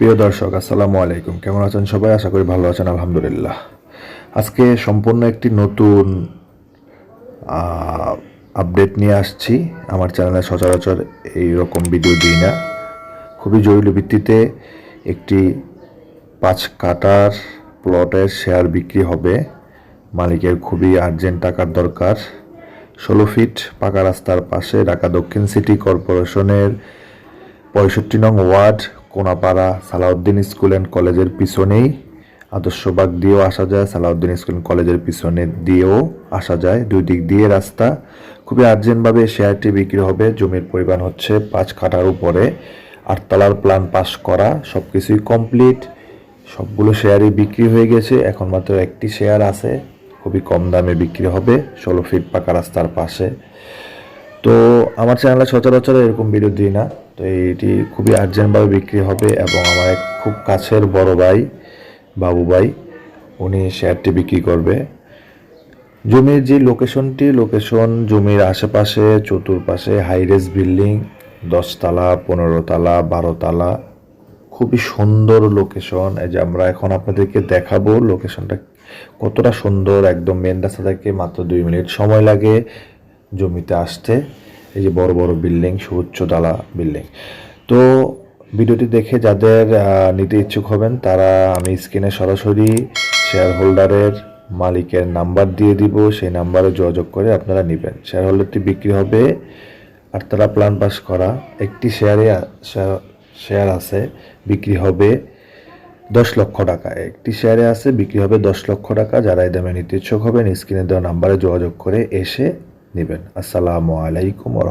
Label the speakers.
Speaker 1: প্রিয় দর্শক, আসসালামু আলাইকুম। কেমন আছেন সবাই? আশা করি ভালো আছেন, আলহামদুলিল্লাহ। আজকে সম্পূর্ণ একটি নতুন আপডেট নিয়ে আসছি। আমার চ্যানেলে সচরাচর এই রকম ভিডিও দিই না। খুবই জরুরি ভিত্তিতে একটি পাঁচ কাটার প্লটের শেয়ার বিক্রি হবে। মালিকের খুবই আর্জেন্ট টাকার দরকার। ষোলো ফিট পাকা রাস্তার পাশে ঢাকা দক্ষিণ সিটি কর্পোরেশনের পঁয়ষট্টি নং ward Konapara Salauddin school and কলেজের পিছনেই আদর্শবাগ দিয়েও আসা যায়, সালাউদ্দিন স্কুল অ্যান্ড কলেজের পিছনে দিয়েও আসা যায়। দুই দিক দিয়ে রাস্তা। খুবই আর্জেন্টভাবে শেয়ারটি বিক্রি হবে। জমির পরিমাণ হচ্ছে পাঁচ কাঠার উপরে। আটতলার প্ল্যান পাস করা সব কিছুই কমপ্লিট সবগুলো শেয়ারই বিক্রি হয়ে গেছে। এখন মাত্র একটি শেয়ার আছে। খুবই কম দামে বিক্রি হবে। ষোলো ফিট পাকা রাস্তার পাশে। তো আমার চ্যানেলে সচরাচর এরকম ভিডিও দিই না। তো এটি খুবই আর্জেন্টভাবে বিক্রি হবে এবং আমার এক খুব কাছের বড় ভাই, বাবু ভাই, উনি শেয়ারটি বিক্রি করবে। জমির যে লোকেশনটি লোকেশন জমির আশেপাশে, চতুর্পাশে হাইরেস বিল্ডিং দশতলা পনেরো তালা বারো তালা খুবই সুন্দর লোকেশন এই যে আমরা এখন আপনাদেরকে দেখাবো লোকেশনটা কতটা সুন্দর, একদম মেন রাস্তা থেকে মাত্র দুই মিনিট সময় লাগে জমিতে আসতে। এই যে বড় বড় বিল্ডিং, সুউচ্চ তালা বিল্ডিং। তো ভিডিওটি দেখে যাদের নিতে ইচ্ছুক হবেন, তারা আমি স্ক্রিনে সরাসরি শেয়ার হোল্ডারের মালিকের নাম্বার দিয়ে দিব। সেই নাম্বারে যোগাযোগ করে আপনারা নেবেন। শেয়ার হোল্ডারটি বিক্রি হবে আর তারা প্ল্যান পাস করা। একটি শেয়ারে শেয়ার- শেয়ার আছে, বিক্রি হবে দশ লক্ষ টাকা। একটি শেয়ারে আছে, বিক্রি হবে দশ লক্ষ টাকা। যারা এই দামে নিতে ইচ্ছুক হবেন, স্ক্রিনে দেওয়া নাম্বারে যোগাযোগ করে এসে নেবেন আসসালামু আলাইকুম ওয়া